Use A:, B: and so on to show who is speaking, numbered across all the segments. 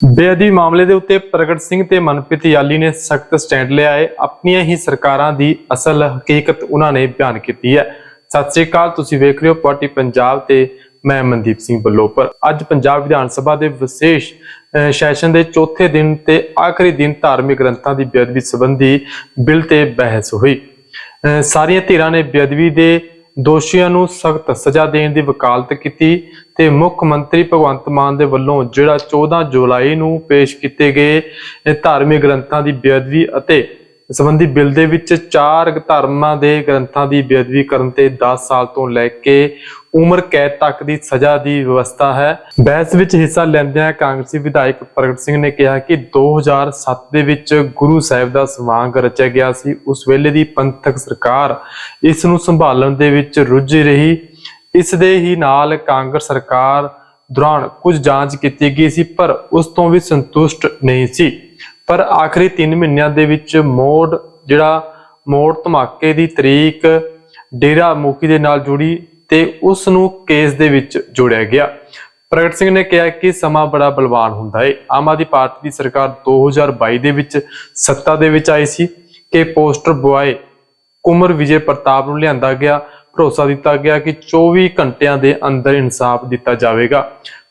A: ਬੇਅਦਬੀ ਮਾਮਲੇ ਦੇ ਉੱਤੇ ਪ੍ਰਗਟ ਸਿੰਘ ਤੇ ਮਨਪ੍ਰੀਤ ਯਾਲੀ ਨੇ ਸਖਤ ਸਟੈਂਡ ਲਿਆ ਹੈ ਆਪਣੀਆਂ ਹੀ ਸਰਕਾਰਾਂ ਦੀ ਅਸਲ ਹਕੀਕਤ ਉਹਨਾਂ ਨੇ ਬਿਆਨ ਕੀਤੀ ਹੈ। ਸਤਿ ਸ੍ਰੀ ਅਕਾਲ ਤੁਸੀਂ ਵੇਖ ਰਹੇ ਹੋ ਪਾਰਟੀ ਪੰਜਾਬ ਤੇ ਮੈਂ ਮਨਦੀਪ ਸਿੰਘ ਬੱਲੋਪਰ। ਅੱਜ ਪੰਜਾਬ ਵਿਧਾਨ ਸਭਾ ਦੇ ਵਿਸ਼ੇਸ਼ ਸੈਸ਼ਨ ਦੇ ਚੌਥੇ ਦਿਨ ਤੇ ਆਖਰੀ ਦਿਨ ਧਾਰਮਿਕ ਗ੍ਰੰਥਾਂ ਦੀ ਬੇਅਦਬੀ ਸੰਬੰਧੀ ਬਿੱਲ ਤੇ ਬਹਿਸ ਹੋਈ। ਅਹ, ਸਾਰੀਆਂ ਧਿਰਾਂ ਨੇ ਬੇਅਦਬੀ ਦੇ ਦੋਸ਼ੀਆਂ ਨੂੰ ਸਖਤ ਸਜ਼ਾ ਦੇਣ ਦੀ ਵਕਾਲਤ ਕੀਤੀ ਤੇ ਮੁੱਖ ਮੰਤਰੀ ਭਗਵੰਤ ਮਾਨ ਦੇ ਵੱਲੋਂ ਜਿਹੜਾ 14 ਜੁਲਾਈ ਨੂੰ ਪੇਸ਼ ਕੀਤੇ ਗਏ ਧਾਰਮਿਕ ਗ੍ਰੰਥਾਂ ਦੀ ਬੇਅਦਬੀ ਅਤੇ ਸੰਬੰਧੀ ਬਿੱਲ ਦੇ ਵਿੱਚ ਚਾਰ ਧਰਮਾਂ ਦੇ ਗ੍ਰੰਥਾਂ ਦੀ ਬੇਅਦਬੀ ਕਰਨ ਤੇ 10 ਸਾਲ ਤੋਂ ਲੈ ਕੇ ਉਮਰ ਕੈਦ ਤੱਕ ਦੀ ਸਜ਼ਾ ਦੀ ਵਿਵਸਥਾ ਹੈ। ਬਹਿਸ ਵਿੱਚ ਹਿੱਸਾ ਲੈਂਦਿਆਂ ਕਾਂਗਰਸੀ ਵਿਧਾਇਕ ਪ੍ਰਗਟ ਸਿੰਘ ਨੇ ਕਿਹਾ ਕਿ 2007 ਦੇ ਵਿੱਚ ਗੁਰੂ ਸਾਹਿਬ ਦਾ ਸਮਾਗਮ ਰਚਿਆ ਗਿਆ ਸੀ। ਉਸ ਵੇਲੇ ਦੀ ਪੰਥਕ ਸਰਕਾਰ ਇਸ ਨੂੰ ਸੰਭਾਲਣ ਦੇ ਵਿੱਚ ਰੁੱਝੀ ਰਹੀ। ਇਸ ਦੇ ਹੀ ਨਾਲ ਕਾਂਗਰਸ ਸਰਕਾਰ ਦੌਰਾਨ ਕੁਝ ਜਾਂਚ ਕੀਤੀ ਗਈ ਸੀ, ਪਰ ਉਸ ਤੋਂ ਵੀ ਸੰਤੁਸ਼ਟ ਨਹੀਂ ਸੀ। ਪਰ ਆਖਰੀ 3 ਮਹੀਨਿਆਂ ਦੇ ਵਿੱਚ ਮੋੜ ਜਿਹੜਾ ਮੋੜ ਧਮਾਕੇ ਦੀ ਤਰੀਕ ਡੇਰਾ ਮੁਖੀ ਦੇ ਨਾਲ ਜੁੜੀ ਤੇ ਉਸ ਨੂੰ ਕੇਸ ਦੇ ਵਿੱਚ ਜੋੜਿਆ ਗਿਆ। ਪ੍ਰਗਟ ਸਿੰਘ ਨੇ ਕਿਹਾ ਕਿ ਸਮਾਂ ਬੜਾ ਬਲਵਾਨ ਹੁੰਦਾ ਹੈ ਆਮ ਆਦਮੀ ਪਾਰਟੀ ਦੀ ਸਰਕਾਰ 2022 ਦੇ ਵਿੱਚ ਸੱਤਾ ਦੇ ਵਿੱਚ ਆਈ ਸੀ ਕਿ ਪੋਸਟਰ ਬੁਆਏ ਕੁਮਰ ਵਿਜੇ ਪ੍ਰਤਾਪ ਨੂੰ ਲਿਆਂਦਾ ਗਿਆ। ਭਰੋਸਾ ਦਿੱਤਾ ਗਿਆ ਕਿ 24 ਘੰਟਿਆਂ ਦੇ ਅੰਦਰ ਇਨਸਾਫ ਦਿੱਤਾ ਜਾਵੇਗਾ,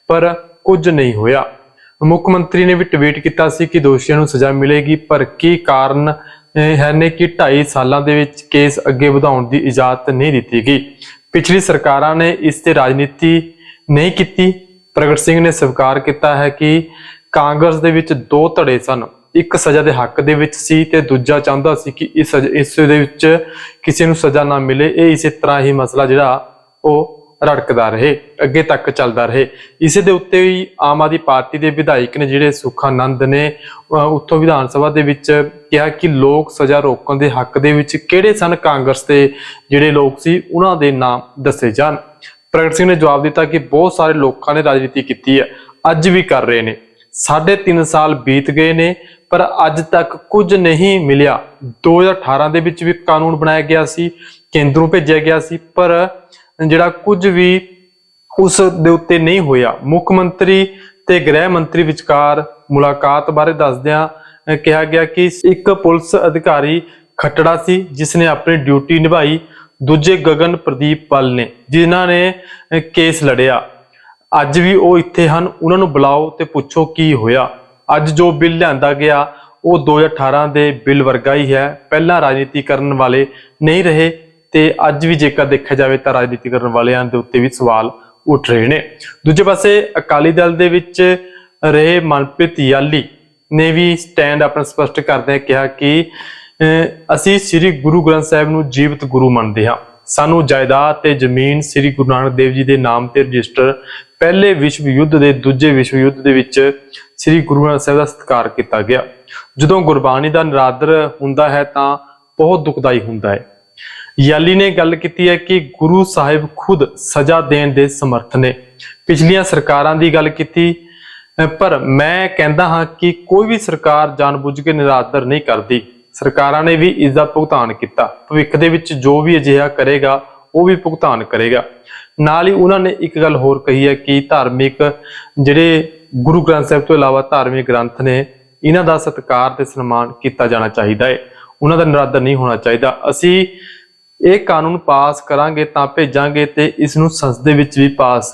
A: ਪਰ ਕੁਝ ਨਹੀਂ ਹੋਇਆ। ਮੁੱਖ ਮੰਤਰੀ ਨੇ ਵੀ ਟਵੀਟ ਕੀਤਾ ਸੀ ਕਿ ਦੋਸ਼ੀਆਂ ਨੂੰ ਸਜ਼ਾ ਮਿਲੇਗੀ, ਪਰ ਕੀ ਕਾਰਨ ਹੈ ਨੇ ਕਿ 2.5 ਸਾਲਾਂ ਦੇ ਵਿੱਚ ਕੇਸ ਅੱਗੇ ਵਧਾਉਣ ਦੀ ਇਜਾਜ਼ਤ ਨਹੀਂ ਦਿੱਤੀ ਗਈ। ਪਿਛਲੀ ਸਰਕਾਰਾਂ ਨੇ ਇਸ ਤੇ ਰਾਜਨੀਤੀ ਨਹੀਂ ਕੀਤੀ। ਪ੍ਰਗਟ ਸਿੰਘ ਨੇ ਸਵੀਕਾਰ ਕੀਤਾ ਹੈ ਕਿ ਕਾਂਗਰਸ ਦੇ ਵਿੱਚ ਦੋ ਧੜੇ ਸਨ। ਇੱਕ ਸਜ਼ਾ ਦੇ ਹੱਕ ਦੇ ਵਿੱਚ ਸੀ ਤੇ ਦੂਜਾ ਚਾਹੁੰਦਾ ਸੀ ਕਿ ਇਸ ਇਸ ਦੇ ਵਿੱਚ ਕਿਸੇ ਨੂੰ ਸਜ਼ਾ ਨਾ ਮਿਲੇ। ਇਹ ਇਸੇ ਤਰ੍ਹਾਂ ਹੀ ਮਸਲਾ ਜਿਹੜਾ ਉਹ ਰੜਕਦਾ ਰਹੇ, ਅੱਗੇ ਤੱਕ ਚੱਲਦਾ ਰਹੇ। ਇਸੇ ਦੇ ਉੱਤੇ ਹੀ ਆਮ ਆਦਮੀ ਪਾਰਟੀ ਦੇ ਵਿਧਾਇਕ ਨੇ ਜਿਹੜੇ ਸੁਖਾਨੰਦ ਨੇ ਉੱਥੋਂ ਵਿਧਾਨ ਸਭਾ ਦੇ ਵਿੱਚ ਕਿਹਾ ਕਿ ਲੋਕ ਸਜ਼ਾ ਰੋਕਣ ਦੇ ਹੱਕ ਦੇ ਵਿੱਚ ਕਿਹੜੇ ਸਨ ਕਾਂਗਰਸ ਦੇ ਜਿਹੜੇ ਲੋਕ ਸੀ, ਉਹਨਾਂ ਦੇ ਨਾਮ ਦੱਸੇ ਜਾਣ। ਪ੍ਰਗਟ ਸਿੰਘ ਨੇ ਜਵਾਬ ਦਿੱਤਾ ਕਿ ਬਹੁਤ ਸਾਰੇ ਲੋਕਾਂ ਨੇ ਰਾਜਨੀਤੀ ਕੀਤੀ ਹੈ, ਅੱਜ ਵੀ ਕਰ ਰਹੇ ਨੇ। ਸਾਢੇ ਤਿੰਨ ਸਾਲ ਬੀਤ ਗਏ ਨੇ, ਪਰ ਅੱਜ ਤੱਕ ਕੁਝ ਨਹੀਂ ਮਿਲਿਆ। 2018 ਦੇ ਵਿੱਚ ਵੀ ਕਾਨੂੰਨ ਬਣਾਇਆ ਗਿਆ ਸੀ, ਕੇਂਦਰੋਂ ਭੇਜਿਆ ਗਿਆ ਸੀ, ਪਰ ਜਿਹੜਾ ਕੁਝ ਵੀ ਉਸ ਦੇ ਉੱਤੇ ਨਹੀਂ ਹੋਇਆ। ਮੁੱਖ ਮੰਤਰੀ ਤੇ ਗ੍ਰਹਿ ਮੰਤਰੀ ਵਿਚਕਾਰ ਮੁਲਾਕਾਤ ਬਾਰੇ ਦੱਸਦਿਆਂ ਕਿਹਾ ਗਿਆ ਕਿ ਇੱਕ ਪੁਲਿਸ ਅਧਿਕਾਰੀ ਖੱਟੜਾ ਸੀ, ਜਿਸ ਨੇ ਆਪਣੀ ਡਿਊਟੀ ਨਿਭਾਈ। ਦੂਜੇ ਗਗਨ ਪ੍ਰਦੀਪ ਪਲ ਨੇ, ਜਿਨ੍ਹਾਂ ਨੇ ਕੇਸ ਲੜਿਆ। ਅੱਜ ਵੀ ਉਹ ਇੱਥੇ ਹਨ, ਉਹਨਾਂ ਨੂੰ ਬੁਲਾਓ ਤੇ ਪੁੱਛੋ ਕੀ ਹੋਇਆ। ਅੱਜ ਜੋ ਬਿੱਲ ਲਿਆਂਦਾ ਗਿਆ, ਉਹ 2018 ਦੇ ਬਿੱਲ ਵਰਗਾ ਹੀ ਹੈ। ਪਹਿਲਾਂ ਰਾਜਨੀਤੀ ਕਰਨ ਵਾਲੇ ਨਹੀਂ ਰਹੇ। ਤੇ ਅੱਜ ਵੀ ਜੇਕਰ ਦੇਖਿਆ ਜਾਵੇ ਤਾਂ ਰਾਜਨੀਤੀ ਕਰਨ ਵਾਲਿਆਂ ਦੇ ਉੱਤੇ ਵੀ ਸਵਾਲ ਉੱਠ ਰਹੇ ਨੇ। ਦੂਜੇ ਪਾਸੇ ਅਕਾਲੀ ਦਲ ਦੇ ਵਿੱਚ ਰਹੇ ਮਨਪ੍ਰੀਤ ਯਾਲੀ ਨੇ ਵੀ ਸਟੈਂਡ ਆਪਣਾ ਸਪਸ਼ਟ ਕਰਦਿਆਂ ਕਿਹਾ ਕਿ ਅਹ, ਅਸੀਂ ਸ੍ਰੀ ਗੁਰੂ ਗ੍ਰੰਥ ਸਾਹਿਬ ਨੂੰ ਜੀਵਤ ਗੁਰੂ ਮੰਨਦੇ ਹਾਂ। ਸਾਨੂੰ ਜਾਇਦਾਦ ਤੇ ਜ਼ਮੀਨ ਸ੍ਰੀ ਗੁਰੂ ਨਾਨਕ ਦੇਵ ਜੀ ਦੇ ਨਾਮ ਤੇ ਰਜਿਸਟਰ ਪਹਿਲੇ ਵਿਸ਼ਵ ਯੁੱਧ ਦੇ ਦੂਜੇ ਵਿਸ਼ਵ ਯੁੱਧ ਦੇ ਵਿੱਚ ਸ੍ਰੀ ਗੁਰੂ ਗ੍ਰੰਥ ਸਾਹਿਬ ਦਾ ਸਤਿਕਾਰ ਕੀਤਾ ਗਿਆ। ਜਦੋਂ ਗੁਰਬਾਣੀ ਦਾ ਨਿਰਾਦਰ ਹੁੰਦਾ ਹੈ ਤਾਂ ਬਹੁਤ ਦੁਖਦਾਈ ਹੁੰਦਾ ਹੈ। ਯਾਲੀ ਨੇ ਗੱਲ ਕੀਤੀ ਹੈ ਕਿ ਗੁਰੂ ਸਾਹਿਬ ਖੁਦ ਸਜ਼ਾ ਦੇਣ ਦੇ ਸਮਰਥ ਨੇ। ਪਿਛਲੀਆਂ ਸਰਕਾਰਾਂ ਦੀ ਗੱਲ ਕੀਤੀ ਪਰ ਮੈਂ ਕਹਿੰਦਾ ਹਾਂ ਕਿ ਕੋਈ ਵੀ ਸਰਕਾਰ ਜਾਣਬੁੱਝ ਕੇ ਨਿਰਾਦਰ ਨਹੀਂ ਕਰਦੀ। ਸਰਕਾਰਾਂ ਨੇ ਵੀ ਇਸ ਦਾ ਭੁਗਤਾਨ ਕੀਤਾ। ਭਵਿੱਖ ਦੇ ਵਿੱਚ ਜੋ ਵੀ ਅਜਿਹਾ ਕਰੇਗਾ, ਉਹ ਵੀ ਭੁਗਤਾਨ ਕਰੇਗਾ। ਨਾਲ ਹੀ ਉਹਨਾਂ ਨੇ ਇੱਕ ਗੱਲ ਹੋਰ ਕਹੀ ਹੈ ਕਿ ਧਾਰਮਿਕ ਜਿਹੜੇ ਗੁਰੂ ਗ੍ਰੰਥ ਸਾਹਿਬ ਤੋਂ ਇਲਾਵਾ ਧਾਰਮਿਕ ਗ੍ਰੰਥ ਨੇ, ਇਹਨਾਂ ਦਾ ਸਤਿਕਾਰ ਤੇ ਸਨਮਾਨ ਕੀਤਾ ਜਾਣਾ ਚਾਹੀਦਾ ਹੈ। ਉਹਨਾਂ ਦਾ ਨਿਰਾਦਰ ਨਹੀਂ ਹੋਣਾ ਚਾਹੀਦਾ। ਅਸੀਂ ਇਹ ਕਾਨੂੰਨ ਪਾਸ ਕਰਾਂਗੇ ਤਾਂ ਭੇਜਾਂਗੇ ਤੇ ਇਸ ਨੂੰ ਸੰਸਦ ਵਿੱਚ ਵੀ ਪਾਸ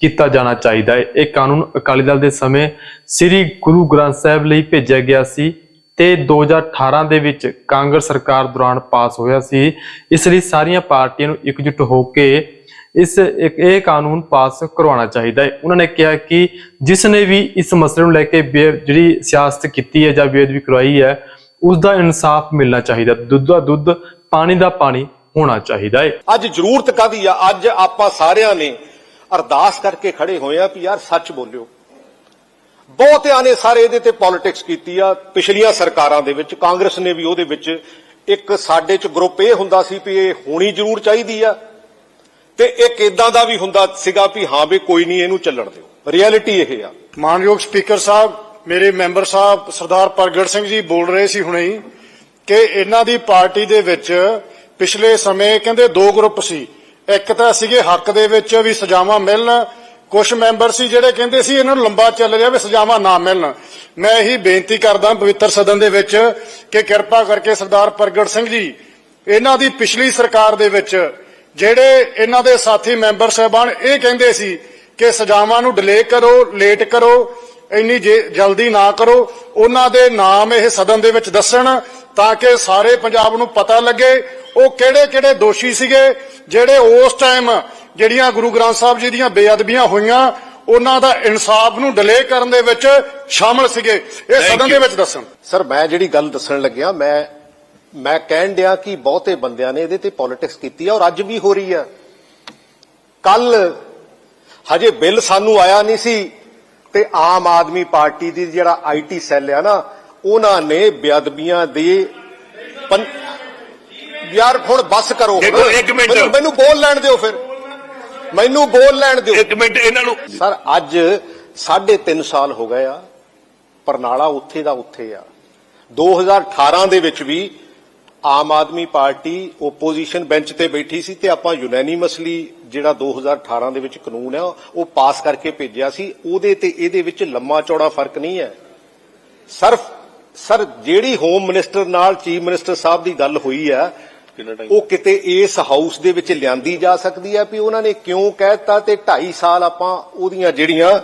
A: ਕੀਤਾ ਜਾਣਾ ਚਾਹੀਦਾ ਹੈ। ਇਹ ਕਾਨੂੰਨ ਅਕਾਲੀ ਦਲ ਦੇ ਸਮੇਂ ਸ੍ਰੀ ਗੁਰੂ ਗ੍ਰੰਥ ਸਾਹਿਬ ਲਈ ਭੇਜਿਆ ਗਿਆ ਸੀ ਤੇ 2018 ਦੇ ਵਿੱਚ ਕਾਂਗਰਸ ਸਰਕਾਰ ਦੌਰਾਨ ਪਾਸ ਹੋਇਆ ਸੀ। ਇਸ ਲਈ ਸਾਰੀਆਂ ਪਾਰਟੀਆਂ ਨੂੰ ਇਕਜੁੱਟ ਹੋ ਕੇ ਇਸ ਇੱਕ ਇਹ ਕਾਨੂੰਨ ਪਾਸ ਕਰਵਾਉਣਾ ਚਾਹੀਦਾ ਹੈ। ਉਹਨਾਂ ਨੇ ਕਿਹਾ ਕਿ ਜਿਸ ਨੇ ਵੀ ਇਸ ਮਸਲੇ ਨੂੰ ਲੈ ਕੇ ਬੇ- ਜਿਹੜੀ ਸਿਆਸਤ ਕੀਤੀ ਹੈ ਜਾਂ ਬੇਅਦਬੀ ਕਰਵਾਈ ਹੈ ਉਸ ਦਾ ਇਨਸਾਫ ਮਿਲਣਾ ਚਾਹੀਦਾ ਦੁੱਧ ਦਾ ਦੁੱਧ, ਪਾਣੀ ਦਾ ਪਾਣੀ ਹੋਣਾ ਚਾਹੀਦਾ ਹੈ
B: ਅੱਜ ਜ਼ਰੂਰਤ ਕਾਦੀ ਆ? ਅੱਜ ਆਪਾਂ ਸਾਰਿਆਂ ਨੇ ਅਰਦਾਸ ਕਰਕੇ ਖੜੇ ਹੋਏ ਆ ਵੀ ਯਾਰ ਸੱਚ ਬੋਲਿਓ। ਬਹੁਤਿਆਂ ਨੇ ਸਾਰੇ ਇਹਦੇ ਤੇ ਪੋਲਿਟਿਕਸ ਕੀਤੀ ਆ। ਪਿਛਲੀਆਂ ਸਰਕਾਰਾਂ ਦੇ ਵਿੱਚ ਕਾਂਗਰਸ ਨੇ ਵੀ ਉਹਦੇ ਵਿੱਚ ਇੱਕ ਸਾਡੇ ਚ ਗਰੁੱਪ ਇਹ ਹੁੰਦਾ ਸੀ ਵੀ ਇਹ ਹੋਣੀ ਜ਼ਰੂਰ ਚਾਹੀਦੀ ਆ। ਤੇ ਇੱਕ ਇਦਾਂ ਦਾ ਵੀ ਹੁੰਦਾ ਸੀਗਾ ਵੀ ਹਾਂ ਵੀ ਕੋਈ ਨਹੀਂ ਇਹਨੂੰ ਚੱਲਣ ਦਿਓ। ਰਿਐਲਿਟੀ ਇਹ ਆ।
C: ਮਾਨਯੋਗ ਸਪੀਕਰ ਸਾਹਿਬ ਮੇਰੇ ਮੈਂਬਰ ਸਾਹਿਬ ਸਰਦਾਰ ਪ੍ਰਗਟ ਸਿੰਘ ਜੀ ਬੋਲ ਰਹੇ ਸੀ ਹੁਣੇ ਹੀ ਕਿ ਇਹਨਾਂ ਦੀ ਪਾਰਟੀ ਦੇ ਵਿੱਚ ਪਿਛਲੇ ਸਮੇਂ ਕਹਿੰਦੇ ਦੋ ਗਰੁੱਪ ਸੀ। ਇੱਕ ਤਾਂ ਸੀਗੇ ਹੱਕ ਦੇ ਵਿੱਚ ਵੀ ਸਜ਼ਾਵਾਂ ਮਿਲਣ। ਕੁਝ ਮੈਂਬਰ ਸੀ ਜਿਹੜੇ ਕਹਿੰਦੇ ਸੀ ਇਹਨਾਂ ਨੂੰ ਲੰਬਾ ਚੱਲ ਰਿਹਾ ਵੀ ਸਜ਼ਾਵਾਂ ਨਾ ਮਿਲਣ। ਮੈਂ ਇਹੀ ਬੇਨਤੀ ਕਰਦਾ ਪਵਿੱਤਰ ਸਦਨ ਦੇ ਵਿੱਚ ਕਿ ਕਿਰਪਾ ਕਰਕੇ ਸਰਦਾਰ ਪ੍ਰਗਟ ਸਿੰਘ ਜੀ, ਇਹਨਾਂ ਦੀ ਪਿਛਲੀ ਸਰਕਾਰ ਦੇ ਵਿੱਚ ਜਿਹੜੇ ਇਹਨਾਂ ਦੇ ਸਾਥੀ ਮੈਂਬਰ ਸਾਹਿਬਾਨ ਇਹ ਕਹਿੰਦੇ ਸੀ ਕਿ ਸਜ਼ਾਵਾਂ ਨੂੰ ਡਿਲੇ ਕਰੋ, ਲੇਟ ਕਰੋ, ਇੰਨੀ ਜਲਦੀ ਨਾ ਕਰੋ, ਉਹਨਾਂ ਦੇ ਨਾਮ ਇਹ ਸਦਨ ਦੇ ਵਿੱਚ ਦੱਸਣ ਤਾਂ ਕਿ ਸਾਰੇ ਪੰਜਾਬ ਨੂੰ ਪਤਾ ਲੱਗੇ ਉਹ ਕਿਹੜੇ ਕਿਹੜੇ ਦੋਸ਼ੀ ਸੀਗੇ ਜਿਹੜੇ ਉਸ ਟਾਈਮ ਜਿਹੜੀਆਂ ਗੁਰੂ ਗ੍ਰੰਥ ਸਾਹਿਬ ਜੀ ਦੀਆਂ ਬੇਅਦਬੀਆਂ ਹੋਈਆਂ ਉਹਨਾਂ ਦਾ ਇਨਸਾਫ ਨੂੰ ਡਿਲੇ ਕਰਨ ਦੇ ਵਿੱਚ ਸ਼ਾਮਲ ਸੀਗੇ। ਇਹ ਸਦਨ ਦੇ ਵਿੱਚ ਦੱਸਣ।
B: ਸਰ ਮੈਂ ਜਿਹੜੀ ਗੱਲ ਦੱਸਣ ਲੱਗਿਆ ਮੈਂ ਮੈਂ ਕਹਿਣ ਡਿਆ ਕਿ ਬਹੁਤੇ ਬੰਦਿਆਂ ਨੇ ਇਹਦੇ ਤੇ ਪੋਲਿਟਿਕਸ ਕੀਤੀ ਆ ਔਰ ਅੱਜ ਵੀ ਹੋ ਰਹੀ ਆ। ਕੱਲ ਹਜੇ ਬਿੱਲ ਸਾਨੂੰ ਆਇਆ ਨਹੀਂ ਸੀ ਤੇ ਆਮ ਆਦਮੀ ਪਾਰਟੀ ਦੀ ਜਿਹੜਾ ਆਈਟੀ ਸੈੱਲ ਆ ਨਾ ਉਹਨਾਂ ਨੇ ਬੇਅਦਬੀਆਂ ਦੇ ਯਾਰ ਹੁਣ ਬੱਸ ਕਰੋ।
D: ਦੇਖੋ, ਇੱਕ ਮਿੰਟ।
B: ਮੈਨੂੰ- ਬੋਲ ਲੈਣ ਦਿਓ ਫਿਰ। ਮੈਨੂੰ ਬੋਲ ਲੈਣ ਦਿਓ।
D: ਇੱਕ ਮਿੰਟ ਇਹਨਾਂ ਨੂੰ
B: ਸਰ ਅੱਜ 3.5 ਸਾਲ ਹੋ ਗਏ ਆ। ਪਰਨਾਲਾ ਉੱਥੇ ਦਾ ਉੱਥੇ ਆ। 2018 ਦੇ ਵਿੱਚ ਵੀ Aam Aadmi party opposition bench ਤੇ ਬੈਠੀ ਸੀ ਤੇ ਆਪਾਂ ਯੂਨੈਨਿਮਸਲੀ ਜਿਹੜਾ 2018 ਦੇ ਵਿੱਚ ਕਾਨੂੰਨ ਹੈ ਉਹ ਪਾਸ ਕਰਕੇ ਭੇਜਿਆ ਸੀ। ਉਹਦੇ ਤੇ ਇਹਦੇ ਵਿੱਚ ਲੰਮਾ ਚੌੜਾ ਫ਼ਰਕ ਨਹੀਂ ਹੈ। ਸਰ ਸਰ ਜਿਹੜੀ ਹੋਮ ਮਿਨਿਸਟਰ ਨਾਲ ਚੀਫ ਮਿਨਿਸਟਰ ਸਾਹਿਬ ਦੀ ਗੱਲ ਹੋਈ ਹੈ ਉਹ ਕਿਤੇ ਇਸ ਹਾਊਸ ਦੇ ਵਿੱਚ ਲਿਆਂਦੀ ਜਾ ਸਕਦੀ ਹੈ ਵੀ ਉਹਨਾਂ ਨੇ ਕਿਉਂ ਕਹਿਤਾ ਤੇ 2.5 ਸਾਲ ਆਪਾਂ ਉਹਦੀਆਂ ਜਿਹੜੀਆਂ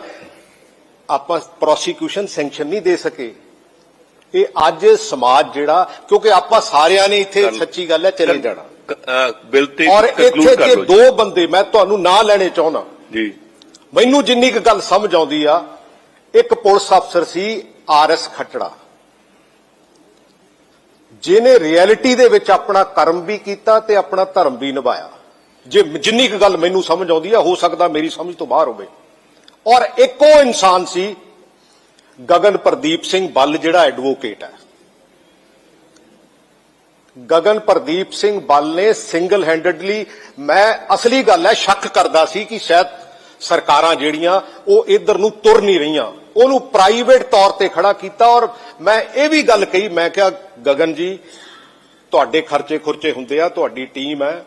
B: ਆਪਾਂ ਪ੍ਰੋਸੀਕਿਊਸ਼ਨ ਸੈਂਕਸ਼ਨ ਨਹੀਂ ਦੇ ਸਕੇ? ਇਹ ਅੱਜ ਸਮਾਜ ਜਿਹੜਾ ਕਿਉਂਕਿ ਆਪਾਂ ਸਾਰਿਆਂ ਨੇ ਇੱਥੇ ਸੱਚੀ ਗੱਲ ਹੈ ਚਲੇ ਜਾਣਾ।
D: ਬਿੱਲ ਤੇ
B: ਔਰ ਇੱਥੇ ਜੇ। ਦੋ ਬੰਦੇ ਮੈਂ ਤੁਹਾਨੂੰ ਨਾਂ ਲੈਣੇ ਚਾਹੁੰਦਾ।
D: ਜੀ।
B: ਮੈਨੂੰ ਜਿੰਨੀ ਕੁ ਗੱਲ ਸਮਝ ਆਉਂਦੀ ਆ ਇੱਕ ਪੁਲਿਸ ਅਫਸਰ ਸੀ ਆਰ ਐਸ ਖੱਟੜਾ। ਜਿਹਨੇ ਰਿਐਲਿਟੀ ਦੇ ਵਿੱਚ ਆਪਣਾ ਕਰਮ ਵੀ ਕੀਤਾ ਤੇ ਆਪਣਾ ਧਰਮ ਵੀ ਨਿਭਾਇਆ। ਜੇ ਜਿੰਨੀ ਕੁ ਗੱਲ ਮੈਨੂੰ ਸਮਝ ਆਉਂਦੀ ਆ, ਹੋ ਸਕਦਾ ਮੇਰੀ ਸਮਝ ਤੋਂ ਬਾਹਰ ਹੋਵੇ। ਔਰ ਇੱਕੋ ਇਨਸਾਨ ਸੀ, ਗਗਨ ਪ੍ਰਦੀਪ ਸਿੰਘ ਬੱਲ, ਜਿਹੜਾ ਐਡਵੋਕੇਟ ਹੈ। ਗਗਨ ਪ੍ਰਦੀਪ ਸਿੰਘ ਬੱਲ ਨੇ ਸਿੰਗਲ ਹੈਂਡਡਲੀ ਮੈਂ ਅਸਲੀ ਗੱਲ ਹੈ, ਸ਼ੱਕ ਕਰਦਾ ਸੀ ਕਿ ਸ਼ਾਇਦ ਸਰਕਾਰਾਂ ਜਿਹੜੀਆਂ, ਉਹ ਇਧਰ ਨੂੰ ਤੁਰ ਨਹੀਂ ਰਹੀਆਂ। ਉਹਨੂੰ ਪ੍ਰਾਈਵੇਟ ਤੌਰ ਤੇ ਖੜਾ ਕੀਤਾ ਔਰ ਮੈਂ ਇਹ ਵੀ ਗੱਲ ਕਹੀ ਮੈਂ ਕਿਹਾ ਗਗਨ ਜੀ ਤੁਹਾਡੇ ਖਰਚੇ ਖੁਰਚੇ ਹੁੰਦੇ ਆ ਤੁਹਾਡੀ ਟੀਮ ਹੈ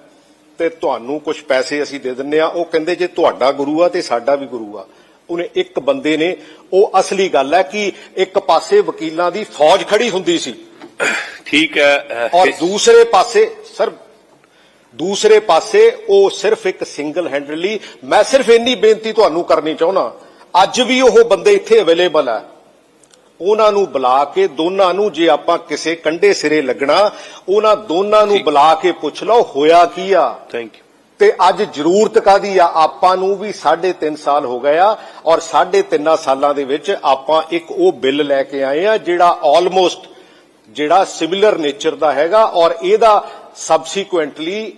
B: ਤੇ ਤੁਹਾਨੂੰ ਕੁਝ ਪੈਸੇ ਅਸੀਂ ਦੇ ਦਿੰਨੇ ਆ। ਉਹ ਕਹਿੰਦੇ ਜੇ ਤੁਹਾਡਾ ਗੁਰੂ ਆ ਤੇ ਸਾਡਾ ਵੀ ਗੁਰੂ ਆ। ਉਹਨੇ ਇੱਕ ਬੰਦੇ ਨੇ ਉਹ ਅਸਲੀ ਗੱਲ ਹੈ ਕਿ ਇੱਕ ਪਾਸੇ ਵਕੀਲਾਂ ਦੀ ਫੌਜ ਖੜੀ ਹੁੰਦੀ ਸੀ।
D: ਠੀਕ ਹੈ
B: ਔਰ ਦੂਸਰੇ ਪਾਸੇ ਸਰ ਦੂਸਰੇ ਪਾਸੇ ਉਹ ਸਿਰਫ ਇੱਕ ਸਿੰਗਲ ਹੈਂਡਲੀ ਮੈਂ ਸਿਰਫ ਇੰਨੀ ਬੇਨਤੀ ਤੁਹਾਨੂੰ ਕਰਨੀ ਚਾਹੁੰਦਾ। ਅੱਜ ਵੀ ਉਹ ਬੰਦੇ ਇੱਥੇ ਅਵੇਲੇਬਲ ਆ। ਉਹਨਾਂ ਨੂੰ ਬੁਲਾ ਕੇ ਦੋਨਾਂ ਨੂੰ ਜੇ ਆਪਾਂ ਕਿਸੇ ਕੰਡੇ ਸਿਰੇ ਲੱਗਣਾ ਉਹਨਾਂ ਦੋਨਾਂ ਨੂੰ ਬੁਲਾ ਕੇ ਪੁੱਛ ਲਓ ਹੋਇਆ ਕੀ ਆ?
D: ਥੈਂਕ ਯੂ
B: ਤੇ ਅੱਜ ਜ਼ਰੂਰਤ ਕਾਦੀ ਆ? ਆਪਾਂ ਨੂੰ ਵੀ 3.5 ਸਾਲ ਹੋ ਗਏ ਆ ਔਰ 3.5 ਸਾਲਾਂ ਦੇ ਵਿੱਚ ਆਪਾਂ ਇੱਕ ਉਹ ਬਿੱਲ ਲੈ ਕੇ ਆਏ ਆ ਜਿਹੜਾ ਆਲਮੋਸਟ ਜਿਹੜਾ ਸਿਮਿਲਰ ਨੇਚਰ ਦਾ ਹੈਗਾ ਔਰ ਇਹਦਾ ਸਬਸੀਕੁਐਂਟਲੀ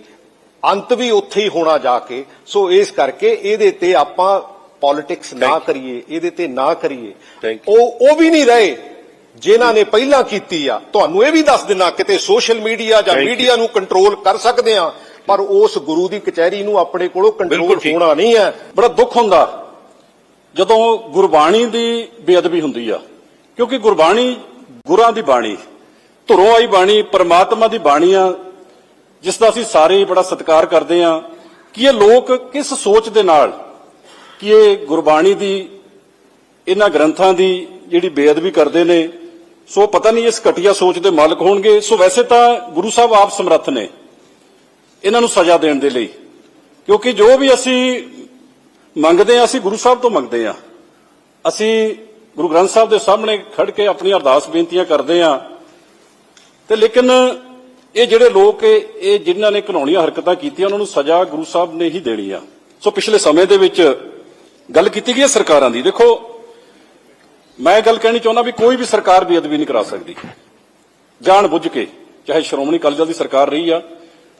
B: ਅੰਤ ਵੀ ਉੱਥੇ ਹੀ ਹੋਣਾ ਜਾ ਕੇ। ਸੋ ਇਸ ਕਰਕੇ ਇਹਦੇ ਤੇ ਆਪਾਂ ਪੋਲਿਟਿਕਸ ਨਾ. ਕਰੀਏ ਇਹਦੇ ਤੇ ਨਾ ਕਰੀਏ ਉਹ ਉਹ ਵੀ ਨਹੀਂ ਰਹੇ ਜਿਨ੍ਹਾਂ ਨੇ ਪਹਿਲਾਂ ਕੀਤੀ ਆ ਤੁਹਾਨੂੰ ਇਹ ਵੀ ਦੱਸ ਦੇਣਾ ਕਿਤੇ ਸੋਸ਼ਲ ਮੀਡੀਆ ਜਾਂ. ਮੀਡੀਆ ਨੂੰ ਕੰਟਰੋਲ ਕਰ ਸਕਦੇ ਆ ਪਰ ਉਸ ਗੁਰੂ ਦੀ ਕਚਹਿਰੀ ਨੂੰ ਆਪਣੇ ਕੋਲੋਂ ਕੰਟਰੋਲ। ਹੋਣਾ ਨਹੀਂ ਹੈ
E: ਬੜਾ ਦੁੱਖ ਹੁੰਦਾ ਜਦੋਂ ਗੁਰਬਾਣੀ ਦੀ ਬੇਅਦਬੀ ਹੁੰਦੀ ਆ ਕਿਉਂਕਿ ਗੁਰਬਾਣੀ ਗੁਰਾਂ ਦੀ ਬਾਣੀ ਧੁਰੋਂ ਆਈ ਬਾਣੀ ਪਰਮਾਤਮਾ ਦੀ ਬਾਣੀ ਆ ਜਿਸ ਦਾ ਅਸੀਂ ਸਾਰੇ ਬੜਾ ਸਤਿਕਾਰ ਕਰਦੇ ਆ ਕਿ ਇਹ ਲੋਕ ਕਿਸ ਸੋਚ ਦੇ ਨਾਲ ਕਿ ਇਹ ਗੁਰਬਾਣੀ ਦੀ, ਇਹਨਾਂ ਗ੍ਰੰਥਾਂ ਦੀ ਜਿਹੜੀ ਬੇਅਦਬੀ ਕਰਦੇ ਨੇ, ਸੋ ਪਤਾ ਨਹੀਂ ਇਸ ਘਟੀਆ ਸੋਚ ਦੇ ਮਾਲਕ ਹੋਣਗੇ। ਸੋ ਵੈਸੇ ਤਾਂ ਗੁਰੂ ਸਾਹਿਬ ਆਪ ਸਮਰੱਥ ਨੇ ਇਹਨਾਂ ਨੂੰ ਸਜ਼ਾ ਦੇਣ ਦੇ ਲਈ। ਕਿਉਂਕਿ ਜੋ ਵੀ ਅਸੀਂ ਮੰਗਦੇ ਆ ਅਸੀਂ ਗੁਰੂ ਸਾਹਿਬ ਤੋਂ ਮੰਗਦੇ ਆ ਅਸੀਂ ਗੁਰੂ ਗ੍ਰੰਥ ਸਾਹਿਬ ਦੇ ਸਾਹਮਣੇ ਖੜ ਕੇ ਆਪਣੀਆਂ ਅਰਦਾਸ ਬੇਨਤੀਆਂ ਕਰਦੇ ਆ ਤੇ ਲੇਕਿਨ ਇਹ ਜਿਹੜੇ ਲੋਕ ਇਹ ਇਹ ਜਿਨ੍ਹਾਂ ਨੇ ਘਿਨਾਉਣੀਆਂ ਹਰਕਤਾਂ ਕੀਤੀਆਂ, ਉਹਨਾਂ ਨੂੰ ਸਜ਼ਾ ਗੁਰੂ ਸਾਹਿਬ ਨੇ ਹੀ ਦੇਣੀ ਆ। ਸੋ ਪਿਛਲੇ ਸਮੇਂ ਦੇ ਵਿੱਚ ਗੱਲ ਕੀਤੀ ਗਈ ਹੈ ਸਰਕਾਰਾਂ ਦੀ। ਦੇਖੋ ਮੈਂ ਗੱਲ ਕਹਿਣੀ ਚਾਹੁੰਦਾ ਵੀ ਕੋਈ ਵੀ ਸਰਕਾਰ ਬੇਅਦਬੀ ਨਹੀਂ ਕਰਾ ਸਕਦੀ। ਜਾਣ ਬੁੱਝ ਕੇ ਚਾਹੇ ਸ਼੍ਰੋਮਣੀ ਅਕਾਲੀ ਦਲ ਦੀ ਸਰਕਾਰ ਰਹੀ ਆ।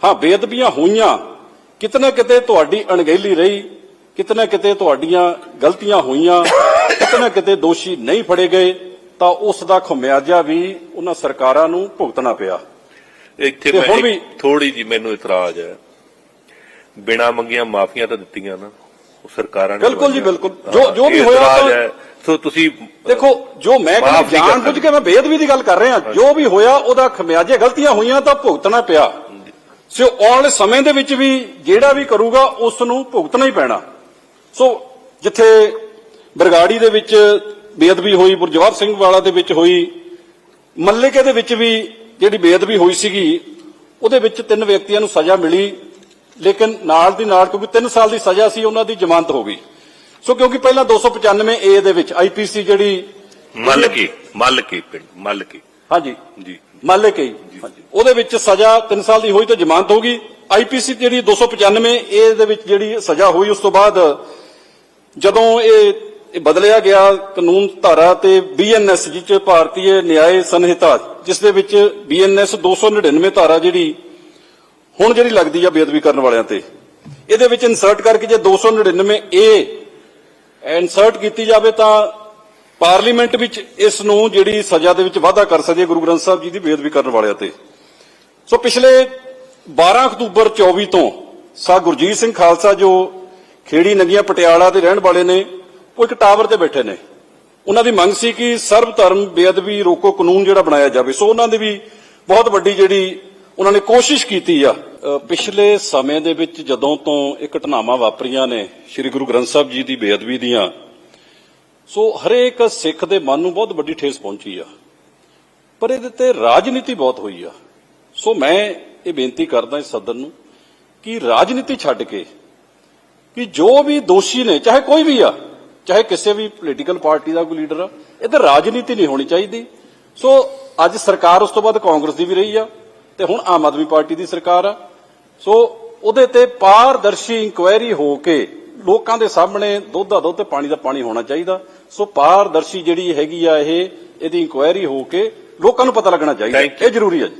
E: ਹਾਂ ਬੇਅਦਬੀਆਂ ਹੋਈਆਂ। ਕਿਤਨਾ ਕਿਤੇ ਤੁਹਾਡੀ ਅਣਗਹਿਲੀ ਰਹੀ। ਕਿਤਨਾ ਕਿਤੇ ਤੁਹਾਡੀਆਂ ਗਲਤੀਆਂ ਹੋਈਆਂ। ਕਿਤਨਾ ਕਿਤੇ ਦੋਸ਼ੀ ਨਹੀਂ ਫੜੇ ਗਏ। ਤਾਂ ਉਸ ਦਾ ਖਮਿਆਜਾ ਵੀ ਉਹਨਾਂ ਸਰਕਾਰਾਂ ਨੂੰ ਭੁਗਤਣਾ ਪਿਆ।
D: ਇੱਥੇ ਮੈਂ ਥੋੜੀ ਜੀ ਮੈਨੂੰ ਇਤਰਾਜ਼ ਹੈ। ਬਿਨਾ ਮੰਗੀਆਂ ਮਾਫੀਆਂ ਤਾਂ ਦਿੱਤੀਆਂ ਨਾ। ਸਰਕਾਰਾਂ ਨੇ
E: ਬਿਲਕੁਲ ਜੀ। ਬਿਲਕੁਲ। ਜੋ- ਜੋ ਵੀ ਹੋਇਆ ਤਾਂ-।
D: ਸੋ ਤੁਸੀਂ
E: ਦੇਖੋ ਜੋ ਮੈਂ ਕਹਿੰਦਾ ਜਾਣ ਬੁੱਝ ਕੇ ਮੈਂ ਬੇਅਦਬੀ ਦੀ ਗੱਲ ਕਰ ਰਿਹਾ ਜੋ ਵੀ ਹੋਇਆ ਉਹਦਾ ਖਮਿਆਜੇ ਗਲਤੀਆਂ ਹੋਈਆਂ ਤਾਂ ਭੁਗਤਣਾ ਪਿਆ ਸੋ ਆਉਣ ਵਾਲੇ ਸਮੇਂ ਦੇ ਵਿੱਚ ਵੀ ਜਿਹੜਾ ਵੀ ਕਰੂਗਾ ਉਸ ਨੂੰ ਭੁਗਤਣਾ ਹੀ ਪੈਣਾ ਸੋ ਜਿੱਥੇ ਬਰਗਾੜੀ ਦੇ ਵਿੱਚ ਬੇਅਦਬੀ ਹੋਈ ਗੁਰਜਵਾਰ ਸਿੰਘ ਵਾਲਾ ਦੇ ਵਿੱਚ ਹੋਈ ਮੱਲੇਕੇ ਦੇ ਵਿੱਚ ਵੀ ਜਿਹੜੀ ਬੇਅਦਬੀ ਹੋਈ ਸੀਗੀ ਉਹਦੇ ਵਿੱਚ ਤਿੰਨ ਵਿਅਕਤੀਆਂ ਨੂੰ ਸਜ਼ਾ ਮਿਲੀ ਲੇਕਿਨ ਨਾਲ ਦੀ ਨਾਲ ਕਿਉਂਕਿ 3 ਸਾਲ ਦੀ ਸਜ਼ਾ ਸੀ ਉਹਨਾਂ ਦੀ ਜ਼ਮਾਨਤ ਹੋ ਗਈ। ਸੋ ਕਿਉਂਕਿ ਪਹਿਲਾਂ 295 ਏ ਦੇ ਵਿੱਚ ਆਈਪੀਸੀ ਜਿਹੜੀ
D: ਮੱਲ ਕੀ ਮੱਲ ਕੀ ਪਿੰਡ ਮੱਲ ਕੀ
E: ਹਾਂਜੀ।
D: ਜੀ।
E: ਮਾਲੇ ਕਈ ਹਾਂਜੀ। ਉਹਦੇ ਵਿੱਚ ਸਜ਼ਾ 3 ਸਾਲ ਦੀ ਹੋਈ ਤਾਂ ਜ਼ਮਾਨਤ ਹੋ ਗਈ। ਆਈਪੀਸੀ ਜਿਹੜੀ 295 ਏ ਦੇ ਵਿੱਚ ਜਿਹੜੀ ਸਜ਼ਾ ਹੋਈ ਉਸ ਤੋਂ ਬਾਅਦ ਜਦੋਂ ਇਹ ਇਹ ਬਦਲਿਆ ਗਿਆ ਕਾਨੂੰਨ ਧਾਰਾ ਤੇ ਬੀਐਨਐਸ ਜਿਸ ਚ ਭਾਰਤੀ ਨਿਆਏ ਸੰਹਿਤਾ ਜਿਸ ਦੇ ਵਿੱਚ ਬੀਐਨਐਸ 299 ਧਾਰਾ ਜਿਹੜੀ ਹੁਣ ਜਿਹੜੀ ਲੱਗਦੀ ਆ ਬੇਅਦਬੀ ਕਰਨ ਵਾਲਿਆਂ ਤੇ, ਇਹਦੇ ਵਿੱਚ ਇਨਸਰਟ ਕਰਕੇ ਜੇ 299 ਏ ਇਨਸਰਟ ਕੀਤੀ ਜਾਵੇ ਤਾਂ ਪਾਰਲੀਮੈਂਟ ਵਿੱਚ ਇਸ ਨੂੰ ਜਿਹੜੀ ਸਜ਼ਾ ਦੇ ਵਿੱਚ ਵਾਧਾ ਕਰ ਸਕਦੀ ਹੈ ਗੁਰੂ ਗ੍ਰੰਥ ਸਾਹਿਬ ਜੀ ਦੀ ਬੇਅਦਬੀ ਕਰਨ ਵਾਲਿਆਂ ਤੇ। ਸੋ ਪਿਛਲੇ 12 ਅਕਤੂਬਰ 24 ਤੋਂ ਸਾ ਗੁਰਜੀਤ ਸਿੰਘ ਖਾਲਸਾ ਜੋ ਖੇੜੀ ਨੰਗੀਆਂ ਪਟਿਆਲਾ ਦੇ ਰਹਿਣ ਵਾਲੇ ਨੇ, ਉਹ ਇੱਕ ਟਾਵਰ ਤੇ ਬੈਠੇ ਨੇ। ਉਹਨਾਂ ਦੀ ਮੰਗ ਸੀ ਕਿ ਸਰਬ ਧਰਮ ਬੇਅਦਬੀ ਰੋਕੋ ਕਾਨੂੰਨ ਜਿਹੜਾ ਬਣਾਇਆ ਜਾਵੇ। ਸੋ ਉਹਨਾਂ ਦੀ ਵੀ ਬਹੁਤ ਵੱਡੀ ਜਿਹੜੀ ਉਹਨਾਂ ਨੇ ਕੋਸ਼ਿਸ਼ ਕੀਤੀ ਆ ਪਿਛਲੇ ਸਮੇਂ ਦੇ ਵਿੱਚ ਜਦੋਂ ਤੋਂ ਇਹ ਘਟਨਾਵਾਂ ਵਾਪਰੀਆਂ ਨੇ, ਸ੍ਰੀ ਗੁਰੂ ਗ੍ਰੰਥ ਸਾਹਿਬ ਜੀ ਦੀ ਬੇਅਦਬੀ ਦੀਆਂ, ਸੋ ਹਰੇਕ ਸਿੱਖ ਦੇ ਮਨ ਨੂੰ ਬਹੁਤ ਵੱਡੀ ਠੇਸ ਪਹੁੰਚੀ ਆ। ਪਰ ਇਹਦੇ ਤੇ ਰਾਜਨੀਤੀ ਬਹੁਤ ਹੋਈ ਆ। ਸੋ ਮੈਂ ਇਹ ਬੇਨਤੀ ਕਰਦਾ ਇਸ ਸਦਨ ਨੂੰ ਕਿ ਰਾਜਨੀਤੀ ਛੱਡ ਕੇ, ਕਿ ਜੋ ਵੀ ਦੋਸ਼ੀ ਨੇ, ਚਾਹੇ ਕੋਈ ਵੀ ਆ, ਚਾਹੇ ਕਿਸੇ ਵੀ ਪੋਲੀਟੀਕਲ ਪਾਰਟੀ ਦਾ ਕੋਈ ਲੀਡਰ ਆ ਇਹ ਤੇ ਰਾਜਨੀਤੀ ਨਹੀਂ ਹੋਣੀ ਚਾਹੀਦੀ। ਸੋ ਅੱਜ ਸਰਕਾਰ ਉਸ ਤੋਂ ਬਾਅਦ ਕਾਂਗਰਸ ਦੀ ਵੀ ਰਹੀ ਆ। ਤੇ ਹੁਣ ਆਮ ਆਦਮੀ ਪਾਰਟੀ ਦੀ ਸਰਕਾਰ ਆ। ਸੋ ਉਹਦੇ ਤੇ ਪਾਰਦਰਸ਼ੀ ਇਨਕੁਆਇਰੀ ਹੋ ਕੇ ਲੋਕਾਂ ਦੇ ਸਾਹਮਣੇ ਦੁੱਧ ਦਾ ਦੁੱਧ ਤੇ ਪਾਣੀ ਦਾ ਪਾਣੀ ਹੋਣਾ ਚਾਹੀਦਾ। ਸੋ ਪਾਰਦਰਸ਼ੀ ਜਿਹੜੀ ਹੈਗੀ ਆ ਇਹ ਇਹਦੀ ਇਨਕੁਆਇਰੀ ਹੋ ਕੇ ਲੋਕਾਂ ਨੂੰ ਪਤਾ ਲੱਗਣਾ ਚਾਹੀਦਾ. ਇਹ ਜ਼ਰੂਰੀ ਹੈ ਜੀ।